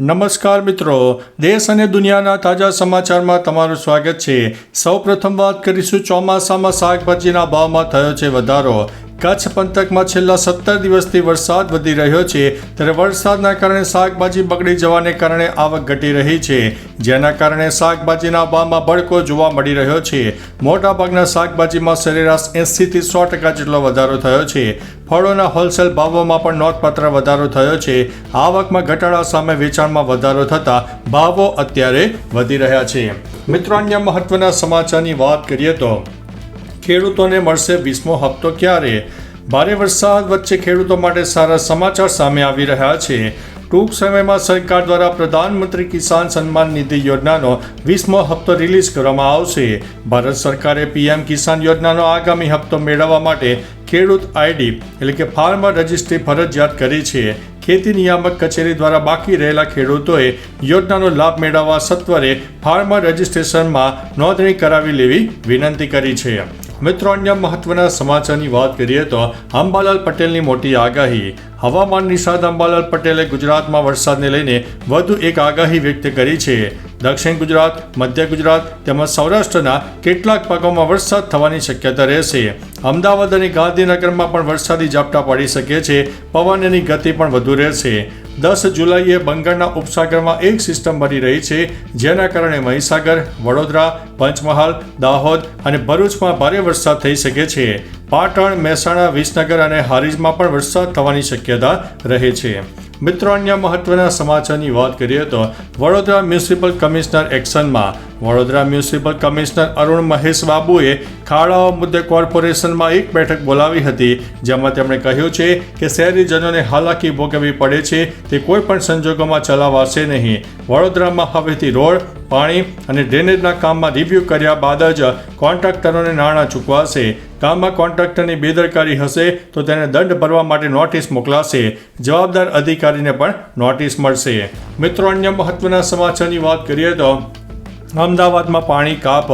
નમસ્કાર મિત્રો, દેશ અને દુનિયાના તાજા સમાચારમાં તમારું સ્વાગત છે. સૌપ્રથમ વાત કરીશું, ચોમાસામાં શાકભાજીના ભાવમાં થયો છે વધારો. કચ્છ પંથકમાં છેલ્લા સત્તર દિવસથી વરસાદ વધી રહ્યો છે. ત્યારે વરસાદના કારણે શાકભાજી બગડી જવાને કારણે આવક ઘટી રહી છે. જેના કારણે શાકભાજીના ભાવમાં ભડકો જોવા મળી રહ્યો છે. મોટાભાગના શાકભાજીમાં સરેરાશ એંસીથી સો ટકા જેટલો વધારો થયો છે. ફળોના હોલસેલ ભાવોમાં પણ નોંધપાત્ર વધારો થયો છે. આવકમાં ઘટાડા સામે વેચાણમાં વધારો થતાં ભાવો અત્યારે વધી રહ્યા છે. મિત્રો, અન્ય મહત્વના સમાચારની વાત કરીએ તો ખેડૂતોને મળશે વીસમો હપ્તો ક્યારે? ભારે વરસાદ વચ્ચે ખેડૂતો માટે સારા સમાચાર સામે આવી રહ્યા છે. ટૂંક સમયમાં સરકાર દ્વારા પ્રધાનમંત્રી કિસાન સન્માન નિધિ યોજનાનો વીસમો હપ્તો રિલીઝ કરવામાં આવશે. ભારત સરકારે પીએમ કિસાન યોજનાનો આગામી હપ્તો મેળવવા માટે ખેડૂત આઈડી, એટલે કે ફાર્મર રજિસ્ટ્રી ફરજિયાત કરી છે. ખેતી નિયામક કચેરી દ્વારા બાકી રહેલા ખેડૂતોએ યોજનાનો લાભ મેળવવા સત્વરે ફાર્મર રજિસ્ટ્રેશનમાં નોંધણી કરાવી લેવી વિનંતી કરી છે. મિત્રો અન્ય મહત્વના સમાચારની વાત કરીએ તો અંબાલાલ પટેલની મોટી આગાહી. હવામાન નિષાદ અંબાલાલ પટેલે ગુજરાતમાં વરસાદને લઈને વધુ એક આગાહી વ્યક્ત કરી છે. દક્ષિણ ગુજરાત, મધ્ય ગુજરાત તેમજ સૌરાષ્ટ્રના કેટલાક ભાગોમાં વરસાદ થવાની શક્યતા રહેશે. અમદાવાદ અને ગાંધીનગરમાં પણ વરસાદી ઝાપટા પડી શકે છે. પવનની ગતિ પણ વધુ રહેશે. દસ જુલાઈએ બંગાળના ઉપસાગરમાં એક સિસ્ટમ બની રહી છે, જેના કારણે મહીસાગર, વડોદરા, પંચમહાલ, દાહોદ અને ભરૂચમાં ભારે વરસાદ થઈ શકે છે. પાટણ, મહેસાણા, વિસનગર અને હારીજમાં પણ વરસાદ થવાની શક્યતા રહે છે. મિત્રો, અન્ય મહત્વના સમાચારની વાત કરીએ તો વડોદરા મ્યુનિસિપલ કમિશનર એક્શનમાં. વડોદરા મ્યુનિસિપલ કમિશનર અરુણ મહેશ બાબુએ ખાડાઓ મુદ્દે કોર્પોરેશનમાં એક બેઠક બોલાવી હતી, જેમાં તેમણે કહ્યું છે કે શહેરીજનોને હાલાકી ભોગવવી પડે છે, તે કોઈપણ સંજોગોમાં ચલાવાશે નહીં. વડોદરામાં હવેથી રોડ, પાણી અને ડ્રેનેજના કામમાં રિવ્યૂ કર્યા બાદ જ કોન્ટ્રાક્ટરોને નાણાં ચૂકવાશે. કામમાં કોન્ટ્રાક્ટરની બેદરકારી હશે તો તેને દંડ ભરવા માટે નોટિસ મોકલાશે. જવાબદાર અધિકારીને પણ નોટિસ મળશે. મિત્રો, અન્ય મહત્વના સમાચારની વાત કરીએ તો અમદાવાદમાં પાણી કાપ.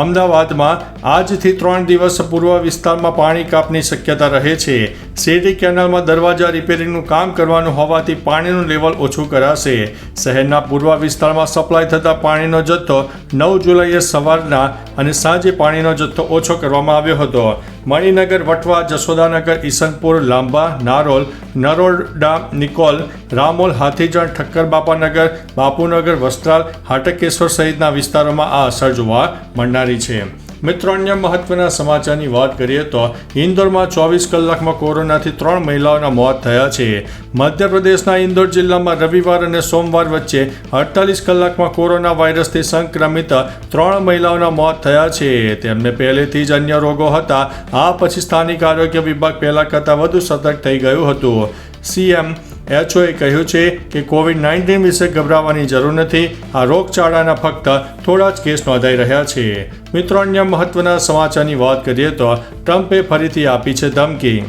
અમદાવાદમાં આજથી ત્રણ દિવસ પૂર્વ વિસ્તારમાં પાણી કાપની શક્યતા રહે છે. સિટી કેનાલમાં દરવાજા રિપેરિંગનું કામ કરવાનું હોવાથી પાણીનું લેવલ ઓછું કરાશે. શહેરના પૂર્વ વિસ્તારમાં સપ્લાય થતા પાણીનો જથ્થો નવ જુલાઈએ સવારના અને સાંજે પાણીનો જથ્થો ઓછો કરવામાં આવ્યો હતો. મણિનગર, વટવા, જશોદાનગર ઈસનપુર લાંબા, નારોલ, નરોડા નિકોલ, રામોલ, હાથીજણ, ઠક્કર, બાપાનગર, બાપુનગર, વસ્ત્રાલ, હાટકેશ્વર સહિતના વિસ્તારોમાં આ અસર જોવા મળનારી છે. મિત્રો અન્ય મહત્વના સમાચારની વાત કરીએ તો ઇન્દોરમાં ચોવીસ કલાકમાં કોરોનાથી ત્રણ મહિલાઓના મોત થયા છે. મધ્યપ્રદેશના ઇન્દોર જિલ્લામાં રવિવાર અને સોમવાર વચ્ચે અડતાલીસ કલાકમાં કોરોના વાયરસથી સંક્રમિત ત્રણ મહિલાઓના મોત થયા છે. તેમને પહેલેથી જ અન્ય રોગો હતા. આ પછી સ્થાનિક આરોગ્ય વિભાગ પહેલાં કરતાં વધુ સતર્ક થઈ ગયું હતું. સીએમ એચઓએ કહ્યું છે કે કોવિડ નાઇન્ટીન વિશે ગભરાવાની જરૂર નથી. આ રોગચાળાના ફક્ત થોડા જ કેસ નોંધાઈ રહ્યા છે. મિત્રો, અન્ય મહત્વના સમાચારની વાત કરીએ તો ટ્રમ્પે ફરીથી આપી છે ધમકી.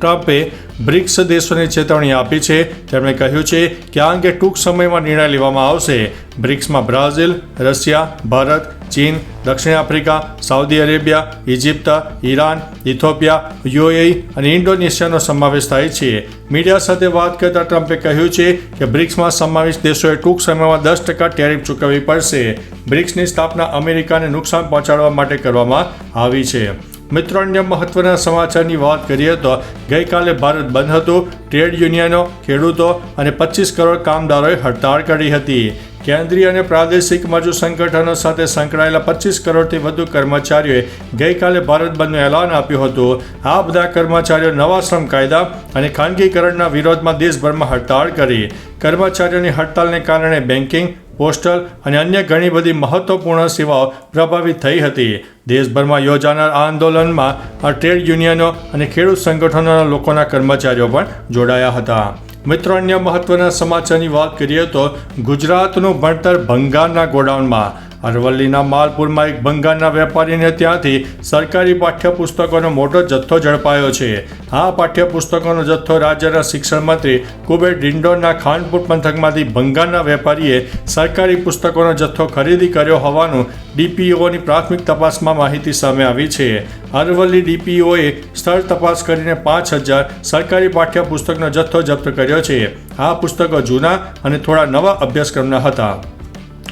ટ્રમ્પે બ્રિક્સ દેશોને ચેતવણી આપી છે. તેમણે કહ્યું છે કે આ અંગે ટૂંક સમયમાં નિર્ણય લેવામાં આવશે. બ્રિક્સમાં બ્રાઝિલ, રશિયા, ભારત, ચીન, દક્ષિણ Africa, Saudi Arabia Egypt Iran, Ethiopia, UAE અને ઇન્ડોનેશિયાનો સમાવેશ થાય છે. મીડિયા સાથે વાત કરતા ટ્રમ્પે કહ્યું છે કે બ્રિક્સમાં સમાવેશ દેશોએ ટૂંક સમયમાં દસ ટકા ટેરિફ ચૂકવવી પડશે. બ્રિક્સની સ્થાપના અમેરિકાને નુકસાન પહોંચાડવા માટે કરવામાં આવી છે. મિત્રો, અન્ય મહત્વના સમાચારની વાત કરીએ તો ગઈકાલે ભારત બંધ હતું. ટ્રેડ યુનિયનો, ખેડૂતો અને પચીસ કરોડ કામદારોએ હડતાળ કરી હતી. કેન્દ્રીય અને પ્રાદેશિક મજૂર સંગઠનો સાથે સંકળાયેલા પચીસ કરોડથી વધુ કર્મચારીઓએ ગઈકાલે ભારત બંધનું એલાન આપ્યું હતું. આ બધા કર્મચારીઓ નવા શ્રમ કાયદા અને ખાનગીકરણના વિરોધમાં દેશભરમાં હડતાળ કરી. કર્મચારીઓની હડતાલને કારણે બેન્કિંગ પોસ્ટલ અને અન્ય ઘણી બધી મહત્વપૂર્ણ સેવાઓ પ્રભાવિત થઈ હતી. દેશભરમાં યોજાનાર આ આંદોલનમાં આ ટ્રેડ યુનિયનો અને ખેડૂત સંગઠનોના લોકોના કર્મચારીઓ પણ જોડાયા હતા. મિત્રો, અન્ય મહત્વના સમાચારની વાત કરીએ તો ગુજરાતનું ભણતર ભંગારના ગોડાઉનમાં અરવલ્લીના માલપુરમાં એક બંગાળના વેપારીને ત્યાંથી સરકારી પાઠ્યપુસ્તકોનો મોટો જથ્થો ઝડપાયો છે. આ પાઠ્યપુસ્તકોનો જથ્થો રાજ્યના શિક્ષણ મંત્રી કુબેર ડિંડોરના ખાનપુર પંથકમાંથી બંગાળના વેપારીએ સરકારી પુસ્તકોનો જથ્થો ખરીદી કર્યો હોવાનું ડીપીઓની પ્રાથમિક તપાસમાં માહિતી સામે આવી છે. અરવલ્લી ડીપીઓએ સ્થળ તપાસ કરીને પાંચ હજાર સરકારી પાઠ્યપુસ્તકનો જથ્થો જપ્ત કર્યો છે. આ પુસ્તકો જૂના અને થોડા નવા અભ્યાસક્રમના હતા.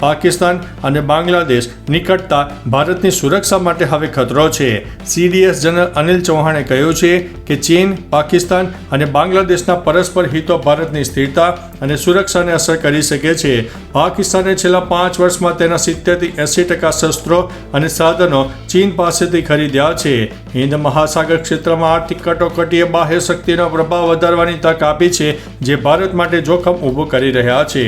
પાકિસ્તાન અને બાંગ્લાદેશ નિકટતા ભારતની સુરક્ષા માટે હવે ખતરો છે. સીડીએસ જનરલ અનિલ ચૌહાણે કહ્યું છે કે ચીન, પાકિસ્તાન અને બાંગ્લાદેશના પરસ્પર હિતો ભારતની સ્થિરતા અને સુરક્ષાને અસર કરી શકે છે. પાકિસ્તાને છેલ્લા પાંચ વર્ષમાં તેના સિત્તેરથી એંસી ટકા શસ્ત્રો અને સાધનો ચીન પાસેથી ખરીદ્યા છે. હિન્દ મહાસાગર ક્ષેત્રમાં આર્થિક કટોકટીએ બાહ્ય શક્તિનો પ્રભાવ વધારવાની તક આપી છે, જે ભારત માટે જોખમ ઊભું કરી રહ્યા છે.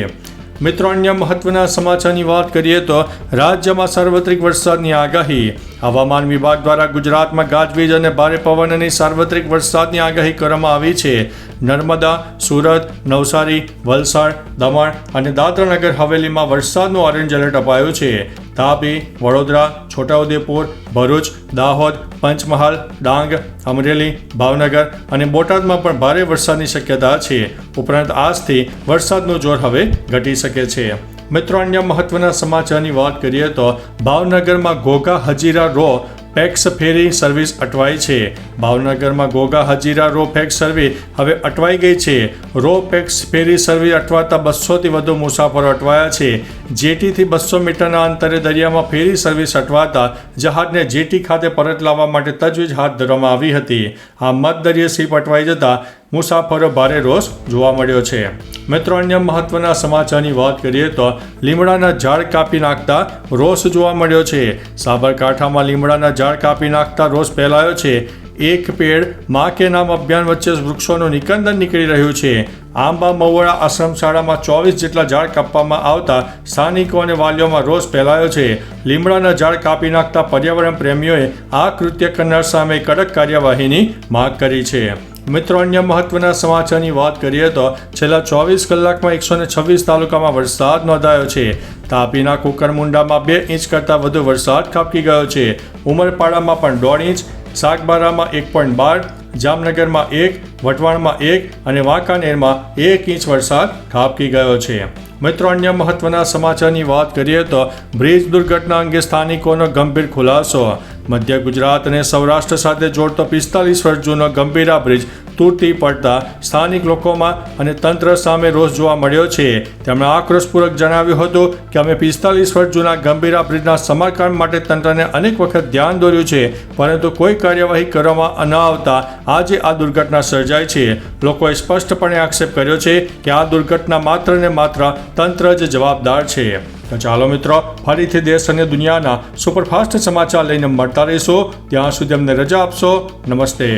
મિત્રો, અન્ય મહત્વના સમાચારની વાત કરીએ તો રાજ્યમાં સાર્વત્રિક વરસાદની આગાહી. હવામાન વિભાગ દ્વારા ગુજરાતમાં ગાજવીજ અને ભારે પવન અને સાર્વત્રિક વરસાદની આગાહી કરવામાં આવી છે. નર્મદા, સુરત, નવસારી, વલસાડ, દમણ અને દાદરાનગર હવેલીમાં વરસાદનું ઓરેન્જ એલર્ટ અપાયું છે. તાપી, વડોદરા, છોટાઉદેપુર, ભરૂચ, દાહોદ, પંચમહાલ, ડાંગ, અમરેલી, ભાવનગર અને બોટાદમાં પણ ભારે વરસાદની શક્યતા છે. ઉપરાંત આજથી વરસાદનું જોર હવે ઘટી શકે છે. મિત્રો, અન્ય મહત્વના સમાચારની વાત કરીએ તો ભાવનગરમાં Ghogha Hazira ro pax ferry service અટવાઈ છે. ભાવનગરમાં Ghogha Hazira ro pax service હવે અટવાઈ ગઈ છે. રો પેક્સ ફેરી સર્વિસ અટવાતા બસોથી વધુ મુસાફરો અટવાયા છે. જેટીથી બસો મીટરના અંતરે દરિયામાં ફેરી સર્વિસ અટવાતા જહાજને જેટી ખાતે પરત લાવવા માટે તજવીજ હાથ ધરવામાં આવી હતી. આ મધદરિય શિપ અટવાઈ જતા મુસાફરો ભારે રોષ જોવા મળ્યો છે. મિત્રો, અન્ય મહત્વના સમાચારની વાત કરીએ તો લીમડાના ઝાડ કાપી નાખતા રોષ જોવા મળ્યો છે. સાબરકાંઠામાં લીમડાના ઝાડ કાપી નાખતા રોષ ફેલાયો છે. એક પેડ મા કે નામ અભિયાન વચ્ચે વૃક્ષોનું નિકંદન નીકળી રહ્યું છે. આંબા મવડા આશ્રમ શાળામાં ચોવીસ જેટલા ઝાડ કાપવામાં આવતા સ્થાનિકો અને વાલીઓમાં રોષ ફેલાયો છે. લીમડાના ઝાડ કાપી નાખતા પર્યાવરણ પ્રેમીઓએ આ કૃત્ય કરનાર સામે કડક કાર્યવાહીની માંગ કરી છે. મિત્રો, અન્ય મહત્વના સમાચારની વાત કરીએ તો છેલ્લા ચોવીસ કલાકમાં એકસો ને છવ્વીસ તાલુકામાં વરસાદ નોંધાયો છે. તાપીના કુકરમુંડામાં બે ઇંચ કરતાં વધુ વરસાદ ખાબકી ગયો છે. ઉમરપાડામાં પણ દોઢ ઇંચ, સાગબારામાં એક પોઈન્ટ બાર, જામનગરમાં એક, વટવાણમાં એક અને વાંકાનેરમાં એક ઇંચ વરસાદ ખાબકી ગયો છે. મિત્રો, અન્ય મહત્વના સમાચારની વાત કરીએ તો બ્રિજ દુર્ઘટના અંગે સ્થાનિકોનો ગંભીર ખુલાસો. મધ્ય ગુજરાત અને સૌરાષ્ટ્ર સાથે જોડતો પિસ્તાલીસ વર્ષ જૂનો ગંભીરા બ્રિજ તૂટી પડતા સ્થાનિક લોકોમાં અને તંત્ર સામે રોષ જોવા મળ્યો છે. તેમણે આક્રોશપૂર્વક જણાવ્યું હતું કે અમે પિસ્તાલીસ વર્ષ જૂના ગંભીરા બ્રિજના સમારકામ માટે તંત્રને અનેક વખત ધ્યાન દોર્યું છે, પરંતુ કોઈ કાર્યવાહી કરવામાં ન આવતા આજે આ દુર્ઘટના સર્જાઈ છે. લોકોએ સ્પષ્ટપણે આક્ષેપ કર્યો છે કે આ દુર્ઘટના માત્ર ને માત્ર તંત્ર જ જવાબદાર છે. તો ચાલો મિત્રો, ફરીથી દેશ અને દુનિયાના સુપરફાસ્ટ સમાચાર લઈને મળતા રહીશું. ત્યાં સુધી અમને રજા આપશો. નમસ્તે.